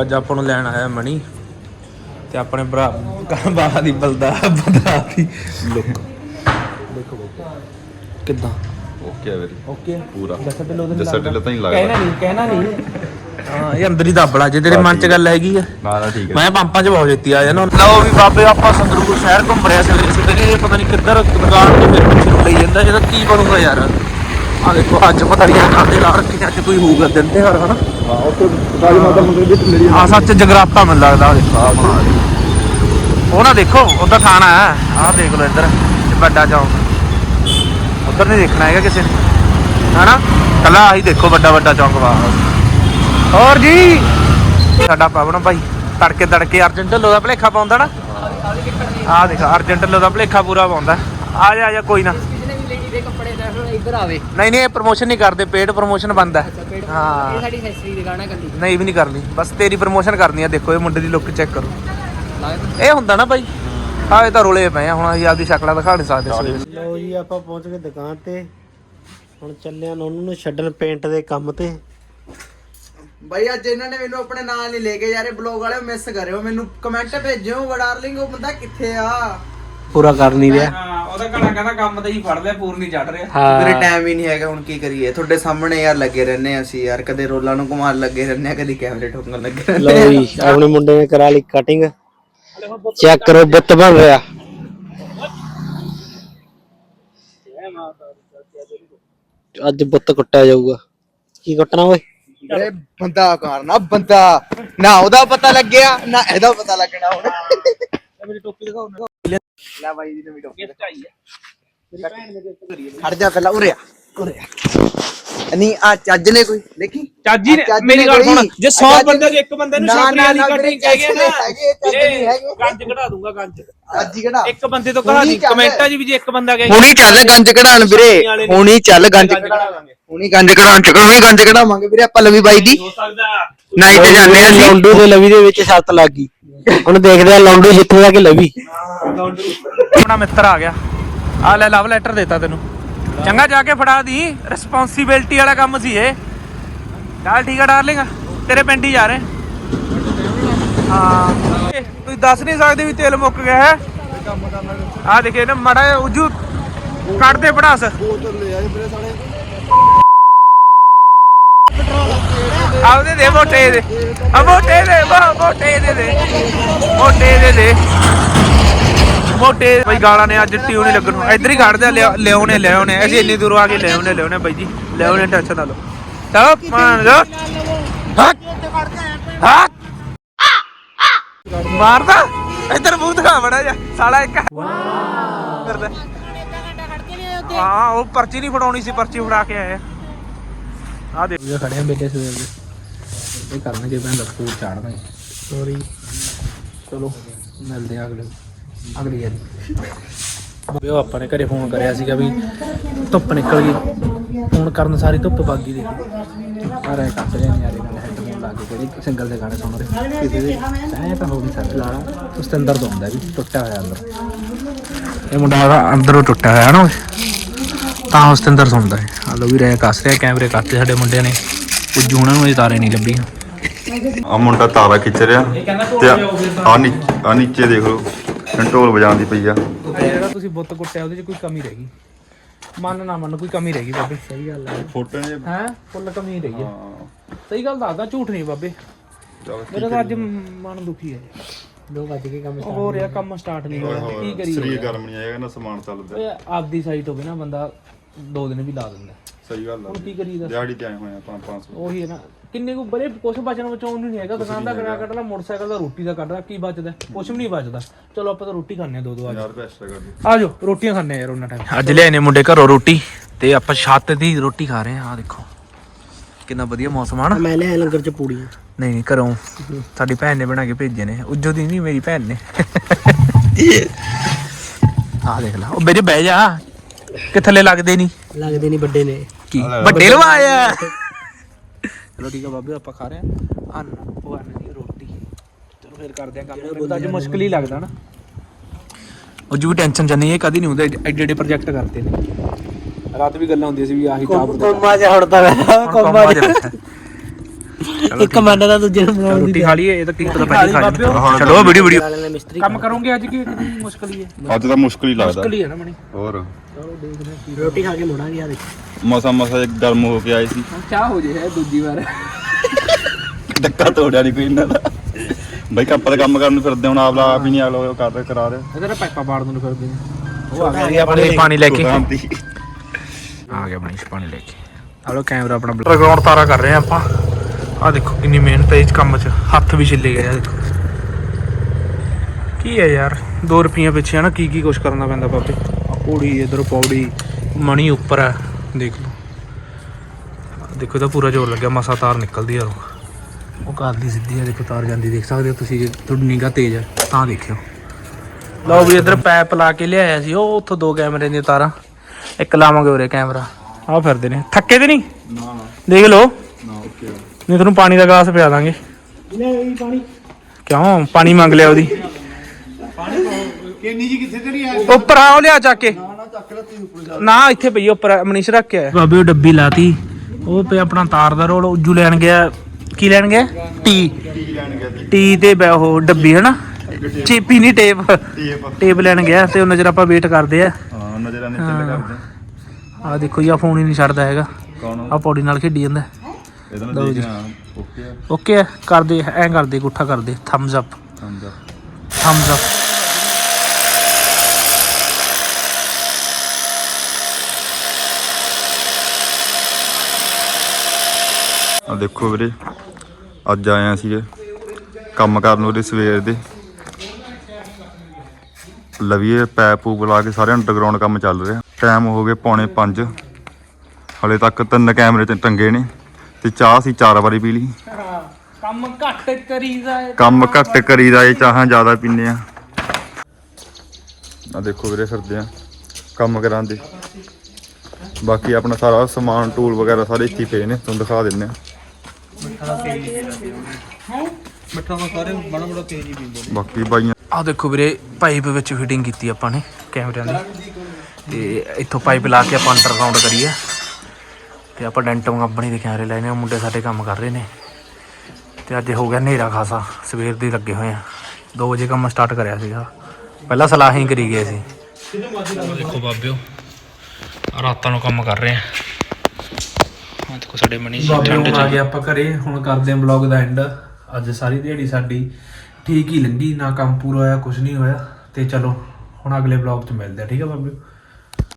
ਅੱਜ ਆਪਾਂ ਨੂੰ ਲੈਣ ਆਇਆ ਮਣੀ ਤੇ ਆਪਣੇ ਭਰਾ ਬਾਬਾ ਦੀ ਬਲਦਾ ਬਦਲਾ ਦੀ ਲੁੱਕ ਦੇਖੋ ਕਿੱਦਾਂ? ਓਕੇ ਆ ਵੀਰੇ। ਓਕੇ ਪੂਰਾ। ਜੱਸਾ ਢਿੱਲੋਂ ਤਾਂ ਜੱਸਾ ਢਿੱਲੋਂ ਤਾਂ ਨਹੀਂ ਲੱਗਦਾ। ਕਹਿਣਾ ਨਹੀਂ ਕਹਿਣਾ ਨਹੀਂ। ਹਾਂ ਇਹ ਅੰਦਰ ਹੀ ਦੱਬੜਾ ਜੇ ਤੇਰੇ ਮਨ 'ਚ ਗੱਲ ਹੈਗੀ ਆ। ਨਾ ਨਾ ਠੀਕ ਹੈ ਮੈਂ ਪੰਪਾਂ 'ਚ ਬਹੁਤ ਜਿੱਤੀ ਆ ਜਾਣਾ। ਲਓ ਵੀ ਬਾਬੇ ਆਪਾਂ ਸੰਗਰੂਰ ਸ਼ਹਿਰ ਘੁੰਮ ਰਿਹਾ ਸਵੇਰੇ ਸਵੇਰੇ ਇਹ ਪਤਾ ਨਹੀਂ ਕਿੱਧਰ ਦੁਕਾਨ ਤੇ ਮੇਰੇ ਪਿੱਛੇ ਲਈ ਜਾਂਦਾ ਇਹਦਾ ਕੀ ਬਣੂਗਾ ਯਾਰ? ਆ ਦੇਖੋ ਅੱਜ ਪਤਾ ਨਹੀਂ ਖਾਂਦੇ ਲਾ ਰੱਖੀ ਅੱਜ ਕੋਈ ਹੋਊਗਾ ਦਿਨ ਤੇ ਹਰ ਹਨਾ? ਹਾਂ ਉੱਥੇ ਕਾਲੀ ਮਾਤਾ ਮੰਦਿਰ ਦੀ ਮੇਰੀ ਆ ਸੱਚ ਜਗਰਾਤਾ ਮੈਨੂੰ ਲੱਗਦਾ ਆ ਦੇਖੋ। ਉਹ ਨਾ ਦੇਖੋ ਉਧਰ ਥਾਣਾ ਹੈ ਆਹ ਦੇਖ ਲਓ ਇੱਧਰ ਵੱਡਾ ਚੌਂਕ ਉਧਰ ਨਹੀਂ ਦੇਖਣਾ ਹੈਗਾ ਕਿਸੇ ਨੇ ਹਨਾ? ਕੱਲਾ ਆਹੀ ਦੇਖੋ ਵੱਡਾ ਵੱਡਾ ਚੌਂਕ ਵਾ। ਹੋਰ ਜੀ ਸਾਡਾ ਪਵਨ ਭਾਈ ਤੜਕੇ ਤੜਕੇ ਅਰਜਨ ਢਿੱਲੋਂ ਦਾ ਭਲੇਖਾ ਪਾਉਂਦਾ ਨਾ। ਆਹ ਦੇਖ ਅਰਜਨ ਢਿੱਲੋਂ ਦਾ ਭਲੇਖਾ ਪੂਰਾ ਪਾਉਂਦਾ। ਆ ਜਾ ਆ ਜਾ ਕੋਈ ਨਾ ਕਿਸੇ ਨੇ ਵੀ ਲੇਡੀ ਦੇ ਕੱਪੜੇ ਦਾ ਹੁਣ ਇੱਧਰ ਆਵੇ। ਨਹੀਂ ਨਹੀਂ ਇਹ ਪ੍ਰਮੋਸ਼ਨ ਨਹੀਂ ਕਰਦੇ ਪੇਡ ਪ੍ਰਮੋਸ਼ਨ ਬੰਦ ਹੈ ਅੱਛਾ ਪੇੜ ਹਾਂ। ਇਹ ਸਾਡੀ ਹਿਸਟਰੀ ਦੀ ਗਾਣਾ ਕੱਲੀ। ਨਹੀਂ ਵੀ ਨਹੀਂ ਕਰਨੀ ਬਸ ਤੇਰੀ ਪ੍ਰਮੋਸ਼ਨ ਕਰਨੀ ਆ ਦੇਖੋ ਇਹ ਮੁੰਡੇ ਦੀ ਲੁੱਕ ਚੈੱਕ ਕਰੋ। ਇਹ ਹੁੰਦਾ ਨਾ ਭਾਈ ਆ ਇਹ ਤਾਂ ਰੋਲੇ ਪਏ ਆ ਹੁਣ ਅਸੀਂ ਆਪਦੀ ਸ਼ਕਲਾਂ ਦਿਖਾ ਨਹੀਂ ਸਕਦੇ ਸਵੇਰੇ। ਲੋ ਜੀ ਆਪਾਂ ਪਹੁੰਚ ਗਏ ਦੁਕਾਨ ਤੇ। ਹੁਣ ਚੱਲੇ ਆ ਉਹਨੂੰ ਨੂੰ ਛੱਡਣ ਪੇਂਟ ਦੇ ਕੰਮ ਤੇ। ਬਾਈ ਅੱਜ ਇਹਨਾਂ ਨੇ ਮੈਨੂੰ ਆਪਣੇ ਨਾਲ ਨਹੀਂ ਲੈ ਕੇ ਯਾਰੇ ਬਲੌਗ ਵਾਲੇ ਮਿਸ ਕਰਿਓ। ਮੈਨੂੰ ਕਮੈਂਟ ਭੇਜਿਓ ਵਡਾਰਲਿੰਗ ਉਹ ਬੰਦਾ ਕਿੱਥੇ ਆ? ਪੂਰਾ ਕਰ ਨਹੀਂ ਰਿਹਾ। ਹਾਂ। ਉਹਦਾ ਘਣਾ ਕਹਿੰਦਾ ਕੰਮ ਤੇ ਹੀ ਫੜ ਲਿਆ ਪੂਰ ਨਹੀਂ ਚੜ ਰਿਹਾ। ਮੇਰੇ ਹਾਂ ਟਾਈਮ ਹੀ ਨਹੀਂ ਹੈਗਾ ਹੁਣ ਕੀ ਕਰੀਏ? ਤੁਹਾਡੇ ਸਾਹਮਣੇ ਯਾਰ ਲੱਗੇ ਰਹਿੰਦੇ ਹਾਂ ਅਸੀਂ ਯਾਰ ਕਦੇ ਰੋਲਾਂ ਨੂੰ ਘੁਮਾਉਣ ਲੱਗੇ ਰਹਿੰਦੇ ਆ ਕਦੀ ਕੈਮਰੇ ਠੋਕਣ ਲੱਗੇ ਰਹਿੰਦੇ ਲੋ ਜੀ ਆਪਣੇ ਮੁੰਡੇ ਨੇ ਕਰਾ ਲਈ ਕਟਿੰਗ ਚੈੱਕ ਕਰੋ ਬੁੱਤ ਬਣ ਰਿਹਾ ਅੱਜ ਬੁੱਤ ਕੁੱਟਿਆ ਜਾਊਗਾ। ਕੀ ਕੁੱਟਣਾ ਓਏ? ਅਰੇ ਬੰਦਾ ਕਰਨਾ ਬੰਦਾ। ਨਾ ਉਹਦਾ ਪਤਾ ਲੱਗਿਆ ਨਾ ਇਹਦਾ ਪਤਾ ਲੱਗਣਾ ਹੁਣ। ਮੇਰੀ ਟੋਪੀ ਦਿਖਾਓ। ਲੈ ਬਾਈ ਦੀ ਨਵੀਂ ਟੋਪੀ ਗਿਫਟ ਆਈ ਹੈ ਹਟ ਜਾ ਪਹਿਲਾਂ ਉਰੇ ਆ ਉਰੇ ਆ। ਨਹੀਂ ਆ ਚੱਜ ਨੇ ਕੋਈ? ਦੇਖੀ? ਚਾਜੀ ਨੇ। ਚੱਜ ਮੇਰੀ ਗੱਲ ਕੋਈ। ਸੁਣ ਜੇ 100 ਚੱਜ ਬੰਦੇ ਦੇ ਇੱਕ ਬੰਦੇ ਨੂੰ ਨਾ, ਸ਼ਾਪਰੀ ਨਾ, ਵਾਲੀ ਨਾ, ਕਟਿੰਗ ਮੇਰੇ ਕਹੇਗੇ ਨਾ ਚੱਜ ਹੈਗੇ, ਚੱਜ ਨਹੀਂ ਹੈਗੇ। ਗੰਜ ਕਢਾ ਦੂੰਗਾ ਗੰਜ। ਅੱਜ ਹੀ ਕਿਹੜਾ ਇੱਕ ਬੰਦੇ ਤੋਂ ਕਢਾ ਹੁਣੀ ਦੀ ਚੱਲ। ਕਮੈਂਟਾਂ 'ਚ ਵੀ ਜੇ ਇੱਕ ਬੰਦਾ ਕਹੇ ਹੁਣੀ ਚੱਲ ਗੰਜ ਕਢਾਣ ਵੀਰੇ। ਹੁਣੀ ਚੱਲ ਗੰਜ ਗੰਜ ਕਢਾ ਦਾਂਗੇ। ਹੁਣੀ ਗੰਜ ਕਢਾਣ ਚ ਹੁਣੀ ਗੰਜ ਕਢਾਵਾਂਗੇ ਵੀਰੇ ਆਪਾਂ ਲਵੀ ਬਾਈ ਦੀ। ਹੋ ਸਕਦਾ। ਨਾਈਟ ਜਾਂਦੇ ਆ ਅਸੀਂ। ਲੌਂਡੂ ਦੇ ਲਵੀ ਦੇ ਵਿੱਚ ਛੱਤ ਲੱਗ ਗਈ। ਹੁਣ ਦੇਖਦੇ ਆ ਲੌਂਡੂ ਜਿੱਥੇ ਜਾ ਕੇ ਲਵੀ ਆਪਣਾ ਮਿੱਤਰ ਆ ਗਿਆ। ਆ ਲੈ ਲਵ ਲੈਟਰ ਦਿੱਤਾ ਤੈਨੂੰ। ਚੰਗਾ ਜਾ ਕੇ ਫੜਾ ਦੀ। ਰਿਸਪੌਂਸਿਬਿਲਟੀ ਵਾਲਾ ਕੰਮ ਸੀ ਇਹ। ਚੱਲ ਠੀਕ ਆ, ਡਾਰਲਿੰਗ। ਤੇਰੇ ਪਿੰਡ ਹੀ ਜਾ ਰਹੇ। ਹਾਂ। ਇਹ ਤੁਸੀਂ ਦੱਸ ਨਹੀਂ ਸਕਦੇ ਵੀ ਤੇਲ ਮੁੱਕ ਗਿਆ ਹੈ। ਆ ਦੇਖੇ ਨਾ ਮੜਾ ਉਜੂ ਕੱਢ ਦੇ ਪੜਾਸ ਆਉਦੇ ਦੇ ਮੋਟੇ ਦੇ। ਆ ਮੋਟੇ ਦੇ, ਵਾ, ਮੋਟੇ ਦੇ ਦੇ। ਮੋਟੇ ਦੇ ਦੇ। ਮੋਟੇ ਬਈ ਗਾਲਾਂ ਨੇ ਅੱਜ ਟਿਊ ਨਹੀਂ ਲੱਗਣ ਇੱਧਰ ਹੀ ਖੜਦੇ ਲਿਆਉਣੇ ਲਿਆਉਣੇ। ਅਸੀਂ ਇੰਨੀ ਦੂਰੋਂ ਆ ਕੇ ਲਿਆਉਣੇ ਲਿਆਉਣੇ ਬਾਈ ਜੀ। ਲਿਆਉਣੇ ਟੈਨਸ਼ਨ ਨਾ ਲਓ ਚਲੋ ਮਾਰ ਲਓ। ਹੱਕ। ਹੱਕ। ਮਾਰਦਾ। ਇੱਧਰ ਮੂੰਹ ਦਿਖਾ ਬੜਾ ਜਾ ਸਾਲਾ ਇੱਕ। ਕਰਦਾ। ਹਾਂ, ਉਹ ਪਰਚੀ ਨਹੀਂ ਫੜਾਉਣੀ ਸੀ, ਪਰਚੀ ਫੜਾ ਕੇ ਆਏ ਆ। ਦੇ ਖੜੇ ਆ ਬੇਟੇ ਸਵੇਰ ਦੇ। ਇਹ ਕਰਨਗੇ ਮੈਂ ਦਸਤੂਰ ਚਾੜਨਾ ਸੋਰੀ ਚਲੋ ਮਿਲਦੇ ਆ ਅਗਲੇ ਅਗਲੀ ਵਾਰੀ। ਉਹ ਆਪਾਂ ਨੇ ਘਰੇ ਫੋਨ ਕਰਿਆ ਸੀਗਾ ਵੀ ਧੁੱਪ ਨਿਕਲ ਗਈ। ਫੋਨ ਕਰਨ ਸਾਰੀ ਧੁੱਪ ਪੱਗ ਗਈ ਦੇਖੀ। ਆ ਰਹੇ ਕੱਪ ਜੇ ਨਿਆਰੇ ਨਾਲ ਹੈਡਫੋਨ ਲਾ ਕੇ ਜਿਹੜੀ ਸਿੰਗਲ ਦੇ ਗਾਣੇ ਸੁਣ ਰਹੇ। ਕਿਸੇ ਦੇ ਐ ਤਾਂ ਹੋ ਨਹੀਂ ਸਕਦਾ ਲਾਣਾ ਉਸ ਤੇ ਅੰਦਰ ਤੋਂ ਹੁੰਦਾ ਵੀ ਟੁੱਟਿਆ ਹੋਇਆ ਅੰਦਰ। ਇਹ ਮੁੰਡਾ ਹੈਗਾ ਅੰਦਰੋਂ ਟੁੱਟਿਆ ਹੋਇਆ ਨਾ। ਤਾਂ ਉਸ ਤੇ ਅੰਦਰ ਸੁਣਦਾ ਹੈ। ਆ ਲੋ ਵੀ ਰਹਿ ਕੱਸ ਰਿਹਾ ਕੈਮਰੇ ਕੱਤੇ ਸਾਡੇ ਮੁੰਡੇ ਨੇ। ਉੱਜੂ ਉਹਨਾਂ ਨੂੰ ਇਹ ਤਾਰੇ ਨਹੀਂ ਲੱਭੀ ਆ ਮੁੰਡਾ ਤਾਰਾ ਖਿੱਚ ਰਿਹਾ। ਤੇ ਆ ਆ ਨੀਚੇ ਦੇਖ ਲਓ। ਢੋਲ ਵਜਾਉਣ ਦੀ ਪਈ ਆ। ਜਿਹੜਾ ਤੁਸੀਂ ਬੁੱਤ ਕੁੱਟਿਆ ਉਹਦੇ 'ਚ ਕੋਈ ਕਮੀ ਰਹਿ? ਗਈ ਮੰਨ ਨਾ ਮੰਨ ਕੋਈ ਕਮੀ ਰਹਿ ਗਈ ਬਾਬੇ? ਸਹੀ ਗੱਲ ਹੈ ਫੋਟੋ ਨੇ ਹੈ? ਫੁੱਲ ਕਮੀ ਰਹੀ ਹੈ। ਸਹੀ ਗੱਲ ਦੱਸਦਾ ਝੂਠ ਨਹੀਂ ਬਾਬੇ। ਮੇਰਾ ਤਾਂ ਅੱਜ ਮਨ ਦੁਖੀ ਹੈ ਲੋਕ ਅੱਜ ਕੀ ਕੰਮ ਹੋ ਰਿਹਾ ਕੰਮ ਸਟਾਰਟ ਨਹੀਂ ਹੋਇਆ। ਕੀ ਕਰੀਏ ਸਰੀਰ ਗਰਮ ਨਹੀਂ ਆਏਗਾ ਨਾ ਸਮਾਨ ਚੱਲਦਾ। ਆਪਦੀ ਸਾਈਟ ਹੋਵੇ ਨਾ ਬੰਦਾ ਦੋ ਦਿਨ ਵੀ ਲਾ ਦਿੰਦਾ ਸਹੀ ਗੱਲ ਆ ਹੁਣ ਕੀ ਕਰੀਦਾ ਦਿਹਾੜੀ ਤੇ ਆਏ ਹੋਏ ਆ 500 ਉਹੀ ਹੈ ਨਾ ਕਿੰਨੇ ਕੋ ਬੜੇ ਕੁਛ ਬਚਣ ਬਚਾਉਣ ਨੂੰ ਨਹੀਂ ਹੈਗਾ ਦੁਕਾਨ ਦਾ ਕਿਰਾਇਆ ਕੱਢ ਲਾ ਮੋਟਰਸਾਈਕਲ ਦਾ ਰੋਟੀ ਦਾ ਕੱਢ ਲਾ ਕੀ ਬਚਦਾ ਕੁਛ ਵੀ ਨਹੀਂ ਬਚਦਾ ਚਲੋ ਆਪਾਂ ਤਾਂ ਰੋਟੀ ਖਾਣੇ ਆ ਦੋ ਦੋ ਅੱਜ 1000 ਰੁਪਏ ਐਕਸਟਰਾ ਕਰ ਦਿਓ ਆ ਜਾਓ ਰੋਟੀਆਂ ਖਾਣੇ ਯਾਰ ਉਹਨਾਂ ਟਾਈਮ ਅੱਜ ਲਿਆਏ ਨੇ ਮੁੰਡੇ ਘਰੋਂ ਰੋਟੀ ਤੇ ਆਪਾਂ ਛੱਤ ਦੀ ਰੋਟੀ ਖਾ ਰਹੇ ਆ। ਆ ਦੇਖੋ ਕਿੰਨਾ ਵਧੀਆ ਮੌਸਮ ਆ ਨਾ। ਮੈਂ ਲਿਆ ਲੰਗਰ ਚ ਪੂੜੀਆਂ। ਨਹੀਂ ਨਹੀਂ ਘਰੋਂ ਸਾਡੀ ਭੈਣ ਨੇ ਬਣਾ ਕੇ ਭੇਜੇ ਨੇ। ਉੱਜੋ ਦੀ ਨਹੀਂ ਮੇਰੀ ਭੈਣ ਨੇ। ਆਹ ਦੇਖ ਲਾ। ਉਹ ਮੇਰੇ ਬਹਿ ਜਾ। ਕਿ ਥੱਲੇ ਲੱਗਦੇ ਨਹੀਂ ਲੱਗਦੇ ਨਹੀਂ ਵੱਡੇ ਨੇ ਕੀ ਵੱਡੇ ਲਵਾਇਆ ਚਲੋ ਠੀਕ ਆ ਬਾਬੇ ਆਪਾਂ ਖਾ ਰਹੇ ਆ ਅੰਨ ਉਹ ਅੰਨ ਦੀ ਰੋਟੀ ਚਲੋ ਫਿਰ ਕਰਦੇ ਆ ਕੰਮ ਮੈਨੂੰ ਤਾਂ ਅੱਜ ਮੁਸ਼ਕਲ ਹੀ ਲੱਗਦਾ ਨਾ ਉਹ ਜੀ ਵੀ ਟੈਨਸ਼ਨ ਚ ਨਹੀਂ ਇਹ ਕਦੀ ਨਹੀਂ ਹੁੰਦੇ ਐਡੇ ਐਡੇ ਪ੍ਰੋਜੈਕਟ ਕਰਦੇ ਨੇ ਰਾਤ ਵੀ ਗੱਲਾਂ ਹੁੰਦੀਆਂ ਸੀ ਵੀ ਆਹੀ ਟਾਪ ਕੋਮਾ ਜਿਹਾ ਹੁਣ ਤਾਂ ਮੈਂ ਕੋਮਾ ਜਿਹਾ ਇੱਕ ਮੰਨਦਾ ਦੂਜੇ ਨੂੰ ਬਣਾਉਣ ਦੀ। ਰੋਟੀ ਖਾ ਲਈਏ ਇਹ ਤਾਂ ਕੀ ਪਤਾ ਪਹਿਲੀ ਖਾ ਲਈ ਚਲੋ ਵੀਡੀਓ ਵੀਡੀਓ ਵਾਲੇ ਨੇ ਮਿਸਤਰੀ ਕੰਮ ਕਰੋਗੇ ਅੱਜ ਕੀ ਕਿੰਨੀ ਮੁਸ਼ਕਲ ਹੀ ਹੈ। ਅੱਜ ਤਾਂ ਮੁਸ਼ਕਲ ਹੀ ਲੱਗਦਾ। ਮੁਸ਼ਕਲ ਹੀ ਹੈ ਨਾ ਮਣੀ। ਹੋਰ? ਰੋਟੀ ਖਾ ਕੇ ਮੁੜਾਂਗੇ ਆ ਦੇਖੋ ਮਸਾ ਮਸਾ ਗਰਮ ਹੋ ਕੇ ਆਏ ਸੀ। ਚਾਹ ਹੋ ਜੇ ਹੈ ਦੂਜੀ ਵਾਰ। ਧੱਕਾ ਤੋੜਿਆ ਨਹੀਂ ਕੋਈ ਇਹਨਾਂ ਦਾ। ਬਈ ਕੱਪਾ ਦਾ ਕੰਮ ਕਰਨ ਨੂੰ ਫਿਰਦੇ ਹੁਣ ਆਪਲਾ ਆਪ ਹੀ ਨਹੀਂ ਅਗਲਾ ਉਹ ਕਰ ਕਰਾ ਰਿਹਾ। ਇਹਦਾ ਪਾਈਪਾਂ ਪਾੜ ਨੂੰ ਫਿਰਦੇ ਨੇ। ਉਹ ਆ ਗਿਆ। ਆਪਣੇ। ਪਾਣੀ ਲੈ ਕੇ। ਆ ਗਿਆ ਮਨੀਸ਼ ਪਾਣੀ ਲੈ ਕੇ। ਆ ਲੋ ਕੈਮਰਾ ਆਪਣਾ ਗਰਾਊਂਡ ਤਾਰਾ ਕਰ ਰਹੇ ਆ ਆਪਾਂ। ਆ ਦੇਖੋ ਕਿੰਨੀ ਮਿਹਨਤ ਹੈ ਇਸ ਕੰਮ 'ਚ। ਹੱਥ ਵੀ ਛਿੱਲੇ ਗਏ ਆ ਦੇਖੋ। ਕੀ ਹੈ ਯਾਰ? 2 ਰੁਪਈਆ ਪਿੱਛੇ ਨਾ ਕੀ ਕੀ ਕੁਛ ਕਰਨਾ ਪੈਂਦਾ ਬਾਬੇ। ਪੌੜੀ ਇਧਰ ਪੌੜੀ ਮਣੀ ਉੱਪਰ ਹੈ ਦੇਖ ਲਓ। ਦੇਖੋ ਇਹਦਾ ਪੂਰਾ ਜ਼ੋਰ ਲੱਗਿਆ ਮਸਾ ਤਾਰ ਨਿਕਲਦੀ ਆ ਉਹ ਕਰਦੀ ਸਿੱਧੀ ਆ ਦੇਖੋ ਤਾਰ ਜਾਂਦੀ ਦੇਖ ਸਕਦੇ ਹੋ ਤੁਸੀਂ ਜੇ ਤੁਹਾਡੀ ਨਿਗਾਹ ਤੇਜ਼ ਹੈ ਤਾਂ ਦੇਖਿਓ। ਲਓ ਵੀ ਇਧਰ ਪੈਪ ਲਾ ਕੇ ਲਿਆਇਆ ਸੀ ਉਹ ਉੱਥੋਂ ਦੋ ਕੈਮਰੇ ਦੀਆਂ ਤਾਰਾਂ ਇੱਕ ਲਾਵਾਂਗੇ ਉਰੇ ਕੈਮਰਾ। ਆਹ ਫਿਰਦੇ ਨੇ। ਥੱਕੇ ਤੇ ਨਹੀਂ? ਨਾ। ਦੇਖ ਲਓ। ਨਾ ਓਕੇ। ਨਹੀਂ ਤੁਹਾਨੂੰ ਪਾਣੀ ਦਾ ਗਲਾਸ ਪਿਆ ਦਾਂਗੇ। ਲੈ ਇਹ ਪਾਣੀ। ਕਿਉਂ? ਪਾਣੀ ਮੰਗ ਲਿਆ ਉਹਦੀ। ਕਿੰਨੀ ਜੀ ਕਿੱਥੇ ਤੇਰੀ ਆ? ਉੱਪਰ ਆਓ ਲਿਆ ਚੱਕ ਕੇ। ਨਾ ਇੱਥੇ ਪਈ ਆ ਉੱਪਰ ਮਨੀਸ਼ ਰੱਖ ਕੇ ਆਇਆ। ਬਾਬੇ ਉਹ ਡੱਬੀ ਲਾਤੀ। ਉਹ ਪਿਆ ਆਪਣਾ ਤਾਰ ਦਾ ਰੋਲ ਉੱਜੂ ਲੈਣ ਗਿਆ। ਕੀ ਲੈਣ ਗਿਆ? ਟੀ। ਕੀ ਲੈਣ ਗਿਆ ਸੀ ਟੀ ਤੇ ਬੈ- ਉਹ ਡੱਬੀ ਹਨਾ? ਚੇਪੀ ਨਹੀਂ ਟੇਪ। ਟੀਪ। ਟੇਪ ਲੈਣ ਗਿਆ ਤੇ ਉਹਨਾਂ ਚਿਰ ਆਪਾਂ ਵੇਟ ਕਰਦੇ ਆ। ਹਾਂ ਨਜ਼ਰਾਂ ਨੇ ਚੱਲ ਕਰਦੇ ਆ। ਦੇਖੋ ਜੀ ਆ ਫੋਨ ਹੀ ਨਹੀਂ ਛੱਡਦਾ ਹੈਗਾ। ਕੌਣ ਆ ਪੌੜੀ ਨਾਲ ਖੇਡੀ ਜਾਂਦਾ। ਇਹਦਾ ਨਾ ਦੇਖਣਾ ਓਕੇ ਆ। ਓਕੇ ਆ ਕਰਦੇ ਐਂ ਕਰਦੇ ਗੁੱਠਾ ਕਰਦੇ। ਥੰਬਸ ਅਪ ਸਮਝਾ ਥੰਬਸ ਅਪ ਆ ਦੇਖੋ ਵੀਰੇ ਅੱਜ ਆਏ ਸੀਗੇ ਕੰਮ ਕਰਨ ਉਹਦੇ ਸਵੇਰ ਦੇ। ਲਵੀਏ ਪੈਪ ਪੂਪ ਲਾ ਕੇ ਸਾਰੇ ਅੰਡਰਗਰਾਉਂਡ ਕੰਮ ਚੱਲ ਰਿਹਾ। ਟਾਈਮ ਹੋ ਗਏ ਪੌਣੇ 5 ਹਲੇ ਤੱਕ ਤਿੰਨ ਕੈਮਰੇ ਤੇ ਟੰਗੇ ਨੇ ਤੇ ਚਾਹ ਸੀ ਚਾਰ ਵਾਰੀ ਪੀ ਲਈ। ਕੰਮ ਘੱਟ ਕਰੀਦਾ ਕੰਮ ਘੱਟ ਕਰੀਦਾ ਇਹ ਚਾਹਾਂ ਜ਼ਿਆਦਾ ਪੀਨੇ ਆ। ਆ ਦੇਖੋ ਵੀਰੇ ਫਿਰਦੇ ਆ ਕੰਮ ਕਰਾਂਦੇ। ਬਾਕੀ ਆਪਣਾ ਸਾਰਾ ਸਮਾਨ ਟੂਲ ਵਗੈਰਾ ਸਾਰੇ ਇੱਥੇ ਪਏ ਨੇ ਤੁਹਾਨੂੰ ਦਿਖਾ ਦਿੰਨੇ ਆ। ਮਿੱਠਾ ਤਾਂ ਸਾਰੇ ਬੜਾ ਬੜਾ ਤੇਜ਼ ਹੀ ਪੀਂਦੇ ਬਾਕੀ ਬਾਈਆਂ ਆ ਦੇਖੋ ਵੀਰੇ ਪਾਈਪ ਵਿੱਚ ਫਿਟਿੰਗ ਕੀਤੀ ਆਪਾਂ ਨੇ ਕੈਮਰਿਆਂ ਦੀ। ਤੇ ਇੱਥੋਂ ਪਾਈਪ ਲਾ ਕੇ ਆਪਾਂ ਅੰਡਰਗਰਾਉਂਡ ਕਰੀਏ। ਤੇ ਆਪਾਂ ਡੈਂਟਮ ਕੰਪਨੀ ਦੇ ਕੈਮਰੇ ਲੈਣੇ ਆ ਮੁੰਡੇ ਸਾਡੇ ਕੰਮ ਕਰ ਰਹੇ ਨੇ। ਤੇ ਅੱਜ ਹੋ ਗਿਆ ਹਨੇਰਾ ਖਾਸਾ ਸਵੇਰ ਦੇ ਲੱਗੇ ਹੋਏ ਆ। 2 ਵਜੇ ਕੰਮ ਸਟਾਰਟ ਕਰਿਆ ਸੀਗਾ। ਪਹਿਲਾਂ ਸਲਾਹ ਹੀ ਕਰੀ ਗਏ ਸੀ। ਦੇਖੋ ਬਾਬਿਓ ਰਾਤਾਂ ਨੂੰ ਕੰਮ ਕਰ ਰਹੇ ਆ। ਆ ਦੇਖੋ ਸਾਡੇ ਮਨੀ ਜੀ ਠੰਡ ਚ ਆ ਗਏ ਆਪਾਂ ਘਰੇ ਹੁਣ ਕਰਦੇ ਆਂ ਬਲੌਗ ਦਾ ਐਂਡ ਅੱਜ ਸਾਰੀ ਦਿਹਾੜੀ ਸਾਡੀ ਠੀਕ ਹੀ ਲੰਗੀ ਨਾ ਕੰਮ ਪੂਰਾ ਹੋਇਆ ਕੁਝ ਨਹੀਂ ਹੋਇਆ। ਤੇ ਚਲੋ ਹੁਣ ਅਗਲੇ ਬਲੌਗ 'ਚ ਮਿਲਦੇ ਆ ਠੀਕ ਆ ਬਾਬਿਓ